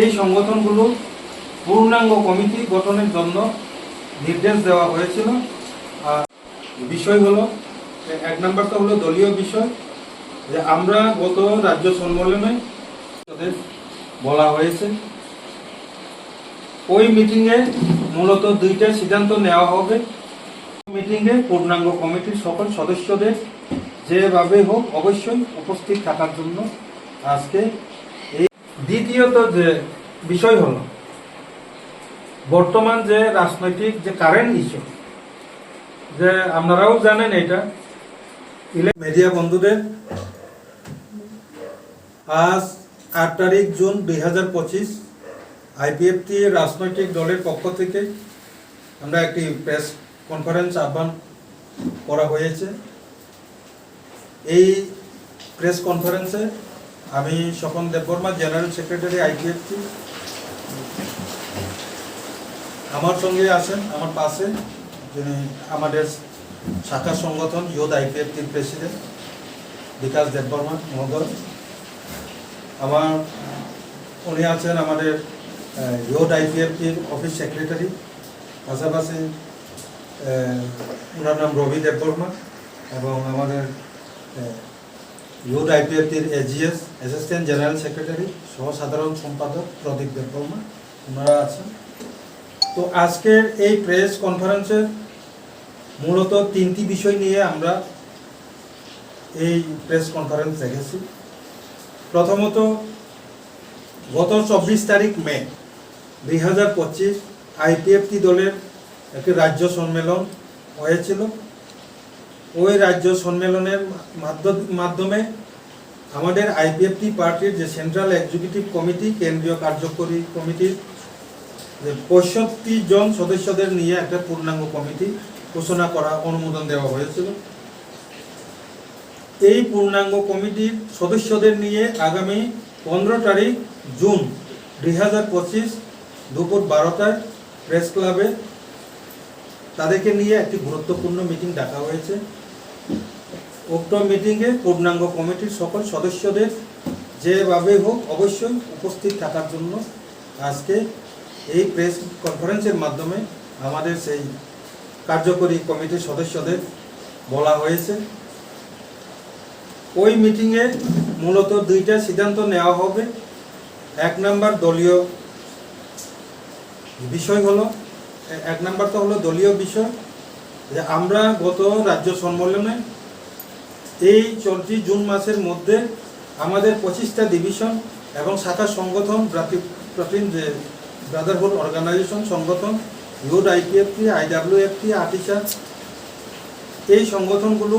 এই সংগঠনগুলো পূর্ণাঙ্গ কমিটি গঠনের জন্য নির্দেশ দেওয়া হয়েছিল। আর বিষয় হলো, এক নম্বরটা হলো দলীয় বিষয়, যে আমরা গত রাজ্য সম্মেলনে বলা হয়েছে। ওই মিটিংয়ে মূলত দুইটা সিদ্ধান্ত নেওয়া হবে। মিটিংয়ে পূর্ণাঙ্গ কমিটির সকল সদস্যদের যেভাবে হোক অবশ্যই উপস্থিত থাকার জন্য আজকে দ্বিতীয়ত যে বিষয় হল, বর্তমান যে রাজনৈতিক যে কারেন্ট ইস্যু যে আপনারাও জানেন এটা মিডিয়া বন্ধুদের, আজ আট তারিখ জুন দুই হাজার পঁচিশ আইপিএফটি রাজনৈতিক দলের পক্ষ থেকে আমরা একটি প্রেস কনফারেন্স আহ্বান করা হয়েছে। এই প্রেস কনফারেন্সে আমি Swapan Debbarma general secretary IPFT আমার সঙ্গে আছেন, আমার পাশে যিনি আমাদের শাখা সংগঠন ইয়োদ আইপিএফটির প্রেসিডেন্ট বিকাশ দেববর্মা মহোদয়। আমার, উনি আছেন আমাদের ইয়োদ আইপিএফটির অফিস সেক্রেটারি পাশাপাশি ওনার নাম রবি দেববর্মা এবং আমাদের ইউথ আইপিএফটির এজিএস অ্যাসিস্ট্যান্ট জেনারেল সেক্রেটারি সহ সাধারণ সম্পাদক প্রদীপ দেববর্মা, ওনারা আছেন। তো আজকের এই প্রেস কনফারেন্সের মূলত তিনটি বিষয় নিয়ে আমরা এই প্রেস কনফারেন্স রেখেছি প্রথমত, গত চব্বিশ তারিখ মে দুই হাজার পঁচিশ দলের একটি রাজ্য সম্মেলন হয়েছিল। ওই রাজ্য সম্মেলনের মাধ্য- মাধ্যমে আমাদের আইপিএফটি পার্টির যে সেন্ট্রাল এক্সিকিউটিভ কমিটি, কেন্দ্রীয় কার্যকরী কমিটির যে পঁয়ষট্টি জন সদস্যদের নিয়ে একটা পূর্ণাঙ্গ কমিটি ঘোষণা করা, অনুমোদন দেওয়া হয়েছিল। এই পূর্ণাঙ্গ কমিটির সদস্যদের নিয়ে আগামী পনেরো তারিখ জুন দুই হাজার পঁচিশ দুপুর বারোটায় প্রেস ক্লাবে তাদেরকে নিয়ে একটি গুরুত্বপূর্ণ মিটিং ডাকা হয়েছে। উক্ত মিটিংয়ে পূর্ণাঙ্গ কমিটির সকল সদস্যদের যেভাবে হোক অবশ্যই উপস্থিত থাকার জন্য আজকে এই প্রেস কনফারেন্সের মাধ্যমে আমাদের সেই কার্যকরী কমিটির সদস্যদের বলা হয়েছে। ওই মিটিংয়ে মূলত দুইটা সিদ্ধান্ত নেওয়া হবে। এক নাম্বার দলীয় বিষয় হলো, এক নাম্বার তো হলো দলীয় বিষয়। যে আমরা গত রাজ্য সম্মেলনে এই চলতি জুন মাসের মধ্যে আমাদের পঁচিশটা ডিভিশন এবং শাখা সংগঠন ব্রাদারহুড অর্গানাইজেশন সংগঠন, ইউড আইপিএফটি, আইডাব্লিউএফটি আটিসা এই সংগঠনগুলো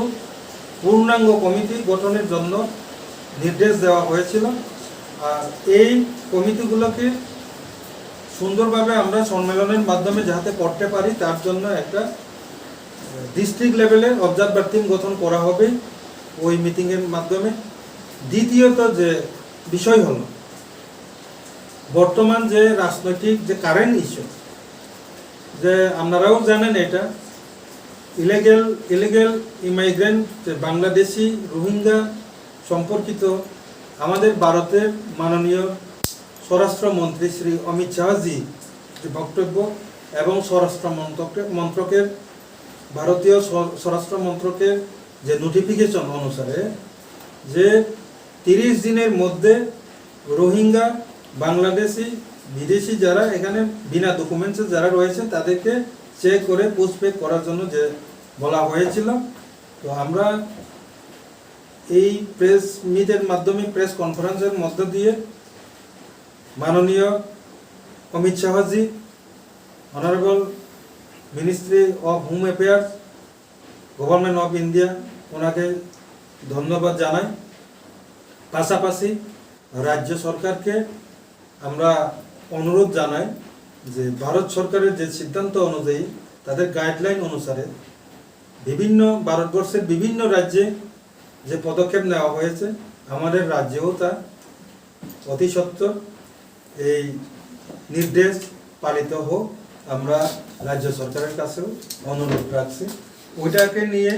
পূর্ণাঙ্গ কমিটি গঠনের জন্য নির্দেশ দেওয়া হয়েছিল। আর এই কমিটিগুলোকে সুন্দরভাবে আমরা সম্মেলনের মাধ্যমে যাতে করতে পারি, তার জন্য একটা ডিস্ট্রিক্ট লেভেলের অবজারভার টিম গঠন করা হবে। ওই মিটিংয়ের মাধ্যমে। দ্বিতীয়ত যে বিষয় হলো, বর্তমান যে রাজনৈতিক যে কারেন্ট ইস্যু যে আপনারাও জানেন এটা illegal illegal immigrant Bangladeshi Rohingya সম্পর্কিত আমাদের ভারতের মাননীয় স্বরাষ্ট্রমন্ত্রী শ্রী অমিত শাহজি যে বক্তব্য এবং স্বরাষ্ট্র মন্ত্রকের মন্ত্রকের ভারতীয় স্ব- স্বরাষ্ট্র মন্ত্রকের যে নোটিফিকেশন অনুসারে যে তিরিশ দিনের মধ্যে রোহিঙ্গা, বাংলাদেশি, বিদেশি যারা এখানে বিনা ডকুমেন্টসে যারা রয়েছে, তাদেরকে চেক করে পুষপেক করার জন্য যে বলা হয়েছিল। তো আমরা এই প্রেস মিটের মাধ্যমে প্রেস কনফারেন্সের মধ্য দিয়ে মাননীয় Amit Shahji honourable ministry of home affairs government of India ওনাকে ধন্যবাদ জানাই। পাশাপাশি রাজ্য সরকারকে আমরা অনুরোধ জানাই যে ভারত সরকারের যে সিদ্ধান্ত অনুযায়ী তাদের গাইডলাইন অনুসারে বিভিন্ন ভারতবর্ষের বিভিন্ন রাজ্যে যে পদক্ষেপ নেওয়া হয়েছে, আমাদের রাজ্যেও তা অতি সত্বর এই নির্দেশ পালিত হোক, আমরা রাজ্য সরকারের কাছেও অনুরোধ রাখছি। ওইটাকে নিয়ে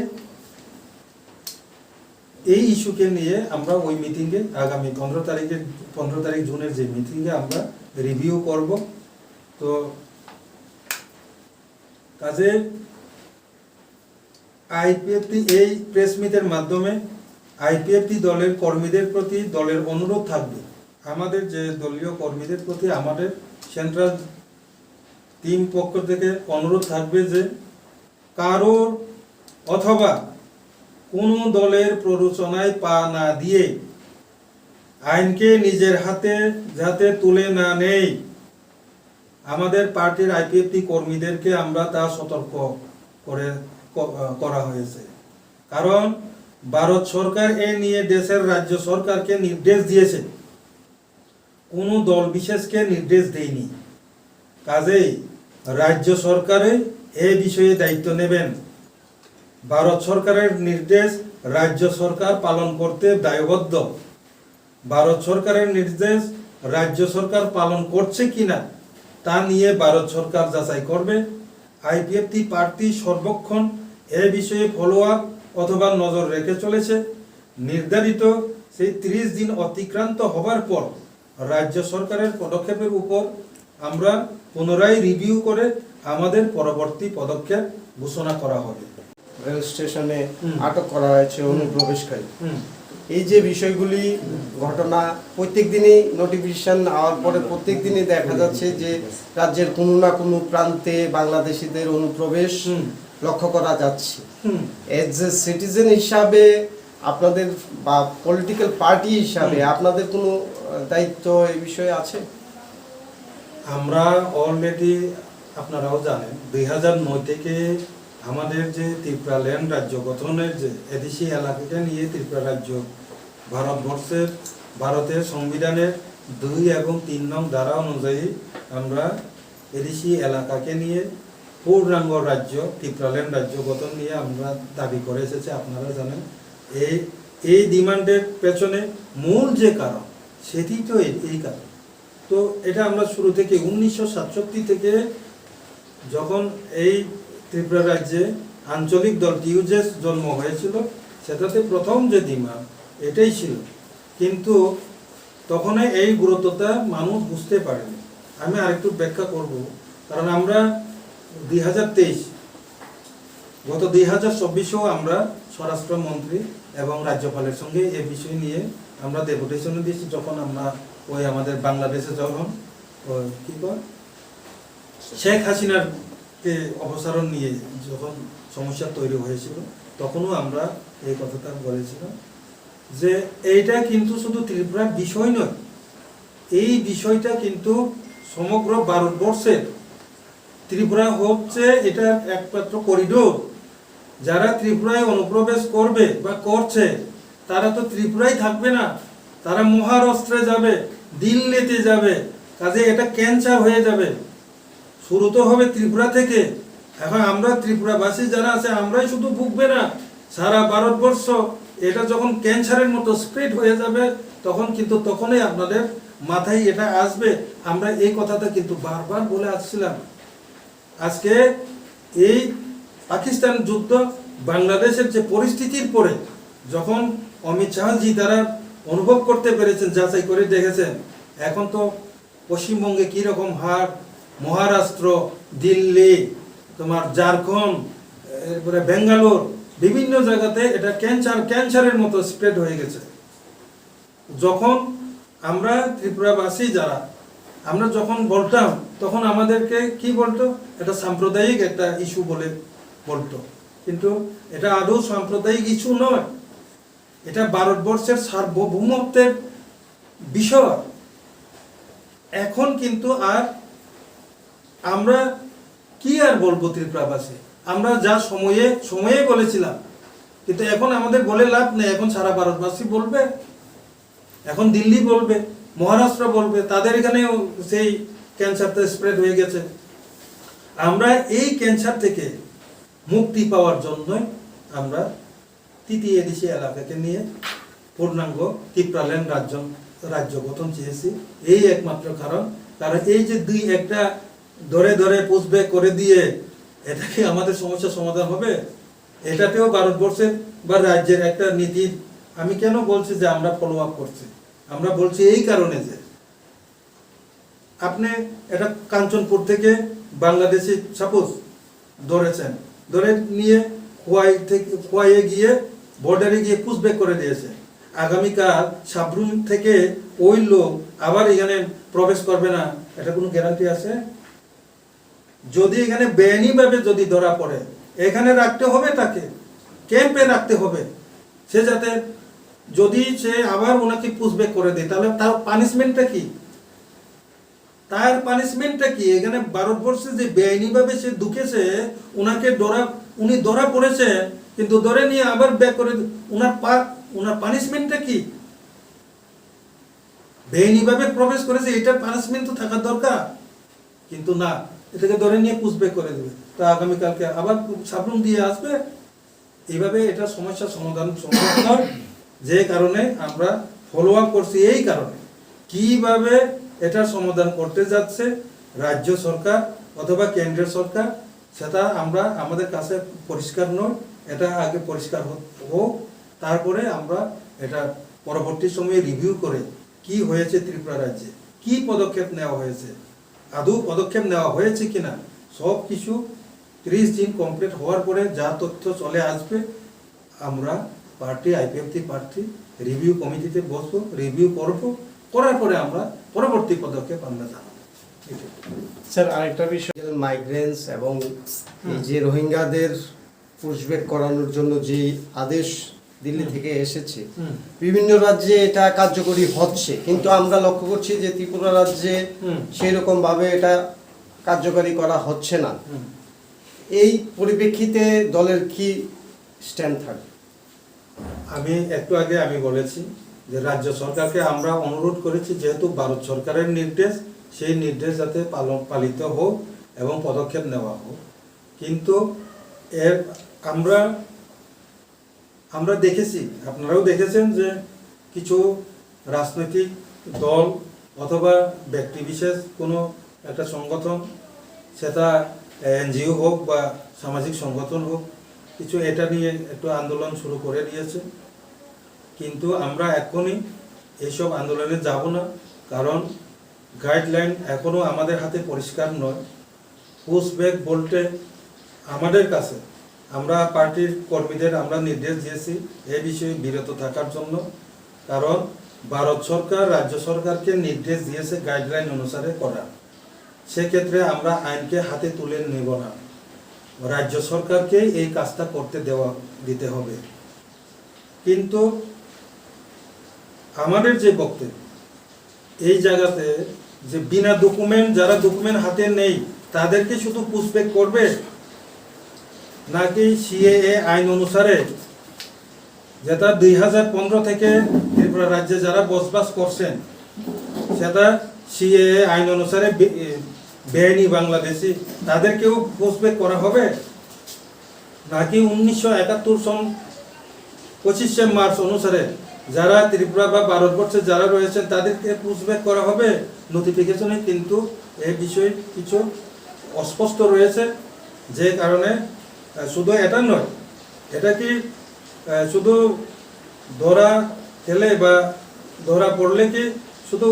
এই ইস্যুকে নিয়ে আমরা ওই মিটিংয়ে আগামী পনেরো তারিখে, পনেরো তারিখ জুনের যে মিটিংয়ে আমরা রিভিউ করব। তো কাজে আইপিএফটি এই প্রেস মিটের মাধ্যমে আইপিএফটি দলের কর্মীদের প্রতি দলের অনুরোধ থাকবে। আমাদের যে দলীয় কর্মীদের প্রতি আমাদের সেন্ট্রাল টিম পক্ষ থেকে অনুরোধ থাকবে যে কারোর অথবা কোনো দলের প্ররোচনায় পা না দিয়ে। আইনকে নিজের হাতে যাতে তুলে না নেই। আমাদের পার্টির আইপিএফটি কর্মীদেরকে আমরা তা সতর্ক করে করা হয়েছে। কারণ ভারত সরকার এ নিয়ে দেশের রাজ্য সরকারকে নির্দেশ দিয়েছে। কোনো দল বিশেষকে নির্দেশ দেয়নি। কাজেই রাজ্য সরকারে এ বিষয়ে দায়িত্ব নেবেন। ভারত সরকারের নির্দেশ রাজ্য সরকার পালন করতে দায়বদ্ধ। ভারত সরকারের নির্দেশ রাজ্য সরকার পালন করছে কিনা, তা নিয়ে ভারত সরকার যাচাই করবে। আইপিএফটি প্রার্থী সর্বক্ষণ এ বিষয়ে ফলো আপ অথবা নজর রেখে চলেছে। নির্ধারিত সেই ত্রিশ দিন অতিক্রান্ত হবার পর রাজ্য সরকারের পদক্ষেপের উপর আমরা পুনরায় রিভিউ করে আমাদের পরবর্তী পদক্ষেপ ঘোষণা করা হবে। রেল স্টেশনে আটক করা হয়েছে অনুপ্রবেশকারী। এই যে বিষয়গুলি ঘটনা প্রত্যেক দিনই নোটিফিকেশন আওয়ার পরে প্রত্যেক দিনই দেখা যাচ্ছে যে রাজ্যের কোনো না কোনো প্রান্তে বাংলাদেশিদের অনুপ্রবেশ লক্ষ্য করা যাচ্ছে। এজ এ সিটিজেন হিসাবে আপনাদের বা পলিটিক্যাল পার্টি হিসাবে আপনাদের কোনো দায়িত্ব এই বিষয়ে আছে? আমরা অলরেডি আপনারাও জানেন দুই হাজার নয় থেকে আমাদের যে ত্রিপুরা ল্যান্ড রাজ্য গঠনের যে এদেশি এলাকাকে নিয়ে ত্রিপুরা রাজ্য ভারতবর্ষের, ভারতের সংবিধানের দুই এবং তিন নং ধারা অনুযায়ী আমরা এদেশি এলাকাকে নিয়ে পূর্ণাঙ্গ রাজ্য, ত্রিপুরা ল্যান্ড রাজ্য গঠন নিয়ে আমরা দাবি করে এসেছি। আপনারা জানেন এই এই ডিমান্ডের পেছনে মূল যে কারণ, সেটি তো এই- এই কারণ। তো এটা আমরা শুরু থেকে উনিশশো সাতষট্টি থেকে যখন এই ত্রিপুরা রাজ্যে আঞ্চলিক দল টিউজেস জন্ম হয়েছিল, সেটাতে প্রথম যে ডিমান্ড এটাই ছিল। কিন্তু তখন এই গুরুত্বটা মানুষ বুঝতে পারেনি। আমি আরেকটু ব্যাখ্যা করব। কারণ আমরা দুই হাজার তেইশ, গত দুই হাজার চব্বিশেও আমরা স্বরাষ্ট্রমন্ত্রী এবং রাজ্যপালের সঙ্গে এ বিষয় নিয়ে আমরা ডেপুটেশন দিয়েছি, যখন আমরা ওই আমাদের বাংলাদেশে যখন কি কয়? শেখ হাসিনার কে অপসারণ নিয়ে যখন সমস্যা তৈরি হয়েছিল, তখনও আমরা এই কথাটা বলেছিলাম যে এইটা কিন্তু শুধু ত্রিপুরার বিষয় নয়, এই বিষয়টা কিন্তু সমগ্র ভারতবর্ষের, ত্রিপুরা হচ্ছে এটা একমাত্র করিডোর যারা ত্রিপুরায় অনুপ্রবেশ করবে বা করছে, তারা তো ত্রিপুরায় থাকবে না, তারা মহারাষ্ট্রে যাবে, দিল্লিতে যাবে, কাজে এটা ক্যান্সার হয়ে যাবে। শুরু তো হবে ত্রিপুরা থেকে। এখন আমরা ত্রিপুরাবাসী যারা আছে, আমরাই শুধু ভুগবে না। সারা ভারতবর্ষ, এটা যখন ক্যান্সারের মতো স্প্রেড হয়ে যাবে, তখন কিন্তু তখনই আপনাদের মাথায় এটা আসবে। আমরা এই কথাটা কিন্তু বারবার বলে আসছিলাম। আজকে এই পাকিস্তান যুদ্ধ বাংলাদেশের যে পরিস্থিতির পরে, যখন অমিত শাহজি তারা অনুভব করতে পেরেছেন, যাচাই করে দেখেছেন, এখন তো পশ্চিমবঙ্গে কীরকম হার মহারাষ্ট্র, দিল্লি, তোমার ঝাড়খণ্ড, এরপরে বেঙ্গালোর, বিভিন্ন জায়গাতে এটা ক্যান্সার ক্যান্সারের মতো স্প্রেড হয়ে গেছে। যখন আমরা ত্রিপুরাবাসী যারা, আমরা যখন বলতাম, তখন আমাদেরকে কি বলতো? এটা সাম্প্রদায়িক একটা ইস্যু বলে বলতো। কিন্তু এটা আদৌ সাম্প্রদায়িক ইস্যু নয়। এটা ভারতবর্ষের সার্বভৌমত্বের বিষয়। এখন কিন্তু আর আমরা কি আর বলব ত্রিপুরাবাসী? আমরা যা সময়ে সময়ে বলেছিলাম, কিন্তু এখন আমাদের বলে লাভ নেই। এখন সারা ভারতবাসী বলবে, এখন দিল্লি বলবে, মহারাষ্ট্র বলবে, তাদের এখানেও সেই ক্যান্সারটা স্প্রেড হয়ে গেছে। আমরা এই ক্যান্সার থেকে মুক্তি পাওয়ার জন্যই আমরা তৃতীয় এদেশি এলাকাকে নিয়ে পূর্ণাঙ্গ ত্রিপ্রাল্যান্ড রাজ্য রাজ্য গঠন চেয়েছি। এই একমাত্র কারণ কারণ এই যে দুই একটা ধরে ধরে পুষবে, করে দিয়ে এটা কি আমাদের সমস্যার সমাধান হবে? এটাতেও ভারতবর্ষের বা রাজ্যের একটা নীতির আমি কেন বলছি যে আমরা ফলো আপ করছি? আমরা বলছি এই কারণে যে আপনি এটা কাঞ্চনপুর থেকে বাংলাদেশি সাপোজ ধরেছেন, ধরে নিয়ে খোয়াই থেকে খোয়াইয়ে গিয়ে বর্ডারে গিয়ে পুষব্যাক করে দিয়েছে। আগামীকাল সাবরুম থেকে ওই লোক আবার এখানে প্রবেশ করবে না, এটা কোনো গ্যারান্টি আছে? যদি এখানে বেআইনিভাবে যদি ধরা পড়ে, এখানে রাখতে হবে তাকে, ক্যাম্পে রাখতে হবে। সে যাতে যদি সে আবার ওনাকে পুষব্যাক করে দেয়, তাহলে তার পানিশমেন্টটা কি? তার পানিশমেন্টটা কি? এখানে ভারতবর্ষে যে বেআইনিভাবে সে ঢুকেছে ওনাকে ধরা, উনি ধরা পড়েছে, কিন্তু ধরে নিয়ে আবার ব্যাক করে ওনার পা ওনার পানিশমেন্টটা কি? বেআইনিভাবে প্রবেশ করেছে, এটার পানিশমেন্ট তো থাকার দরকার। কিন্তু না এটাকে ধরে নিয়ে পুষব্যাক করে দেবে। তা আগামীকালকে আবার সাবরুম দিয়ে আসবে। এইভাবে এটা সমস্যার সমাধান সম্ভব যে কারণে আমরা ফলো আপ করছি এই কারণে। কীভাবে এটার সমাধান করতে যাচ্ছে রাজ্য সরকার অথবা কেন্দ্রের সরকার, সেটা আমরা আমাদের কাছে পরিষ্কার নয়। এটা আগে পরিষ্কার হোক তারপরে আমরা এটা পরবর্তী সময়ে রিভিউ করে কি হয়েছে ত্রিপুরা রাজ্যে, কি পদক্ষেপ নেওয়া হয়েছে আদৌ পদক্ষেপ নেওয়া হয়েছে কিনা সব কিছু ত্রিশ দিন কমপ্লিট হওয়ার পরে যা তথ্য চলে আসবে আমরা পার্টি আইপিএফটি পার্টি রিভিউ কমিটিতে বসবো রিভিউ করব করার পরে আমরা পরবর্তী পদক্ষেপ আমরা জানাব। স্যার আরেকটা বিষয়। মাইগ্রেন্স এবং এই যে রোহিঙ্গাদের পুশব্যাক করানোর জন্য যে আদেশ দিল্লি থেকে এসেছে। বিভিন্ন রাজ্যে এটা কার্যকরী হচ্ছে। কিন্তু আমরা লক্ষ্য করছি যে ত্রিপুরা রাজ্যে সেই রকম ভাবে এটা কার্যকরী করা হচ্ছে না। এই পরিপ্রেক্ষিতে দলের কি স্ট্যান্ড থাকবে? আমি একটু আগে আমি বলেছি যে রাজ্য সরকারকে আমরা অনুরোধ করেছি যেহেতু ভারত সরকারের নির্দেশ সেই নির্দেশ যাতে পালন পালিত হোক এবং পদক্ষেপ নেওয়া হোক। কিন্তু এর আমরা আমরা দেখেছি, আপনারাও দেখেছেন যে কিছু রাজনৈতিক দল অথবা ব্যক্তিবিশেষ কোনো একটা সংগঠন, সেটা এনজিও হোক বা সামাজিক সংগঠন হোক, কিছু এটা নিয়ে একটু আন্দোলন শুরু করে দিয়েছে। কিন্তু আমরা এখনই এইসব আন্দোলনে যাব না, কারণ গাইডলাইন এখনও আমাদের হাতে পরিষ্কার নয়। পুশব্যাক বলতে আমাদের কাছে আমরা পার্টির কর্মীদের আমরা নির্দেশ দিয়েছি এ বিষয়ে বিরত থাকার জন্য। কারণ ভারত সরকার, রাজ্য সরকারকে নির্দেশ দিয়েছে গাইডলাইন অনুসারে করা। সেক্ষেত্রে আমরা আইনকে হাতে তুলে নেব না। রাজ্য সরকারকে এই কাজটা করতে দেওয়া, দিতে হবে। কিন্তু আমাদের যে বক্তব্য, এই জায়গাতে যে বিনা ডকুমেন্ট যারা ডকুমেন্ট হাতে নেই, তাদেরকে শুধু পুষব্যাক করবে? নাকি সিএএ আইন অনুসারে যেটা দুই হাজার পনেরো থেকে ত্রিপুরা রাজ্যে যারা বসবাস করছেন, সেটা সিএএ আইন অনুসারে বেআইনি বাংলাদেশি, তাদেরকেও পুষব্যাক করা হবে? নাকি উনিশশো একাত্তর সন পঁচিশে মার্চ অনুসারে যারা ত্রিপুরা বা ভারতবর্ষে যারা রয়েছেন, তাদেরকে পুষব্যাক করা হবে? নোটিফিকেশনে কিন্তু এই বিষয়ে কিছু অস্পষ্ট রয়েছে, যে কারণে শুধু এটা নয়, এটা কি শুধু ধরা খেলে বা ধরা পড়লে কি শুধু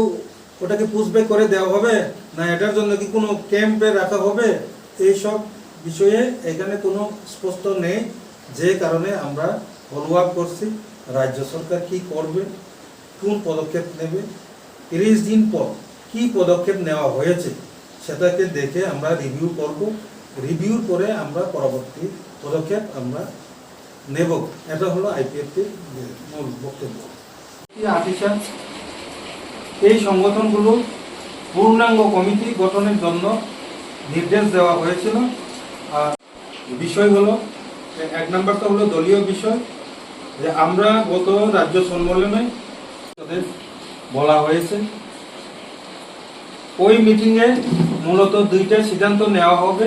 ওটাকে পুষব্যাক করে দেওয়া হবে? না, এটার জন্য কি কোনো ক্যাম্পে রাখা হবে? এইসব বিষয়ে এখানে কোনো স্পষ্ট নেই। যে কারণে আমরা ফলো আপ করছি, রাজ্য সরকার কি করবে, কোন পদক্ষেপ নেবে, তিরিশ দিন পর কি পদক্ষেপ নেওয়া হয়েছে, সেটাকে দেখে আমরা রিভিউ করব। রিভিউর করে আমরা পরবর্তী পদক্ষেপ আমরা নেব। এটা হলো আইপিএফটির মূল বক্তব্য। এই সংগঠনগুলো পূর্ণাঙ্গ কমিটি গঠনের জন্য নির্দেশ দেওয়া হয়েছিল। আর বিষয় হলো এক নাম্বারটা হলো দলীয় বিষয়। যে আমরা গত রাজ্য সম্মেলনে তাদের বলা হয়েছে, ওই মিটিংয়ে মূলত দুইটা সিদ্ধান্ত নেওয়া হবে।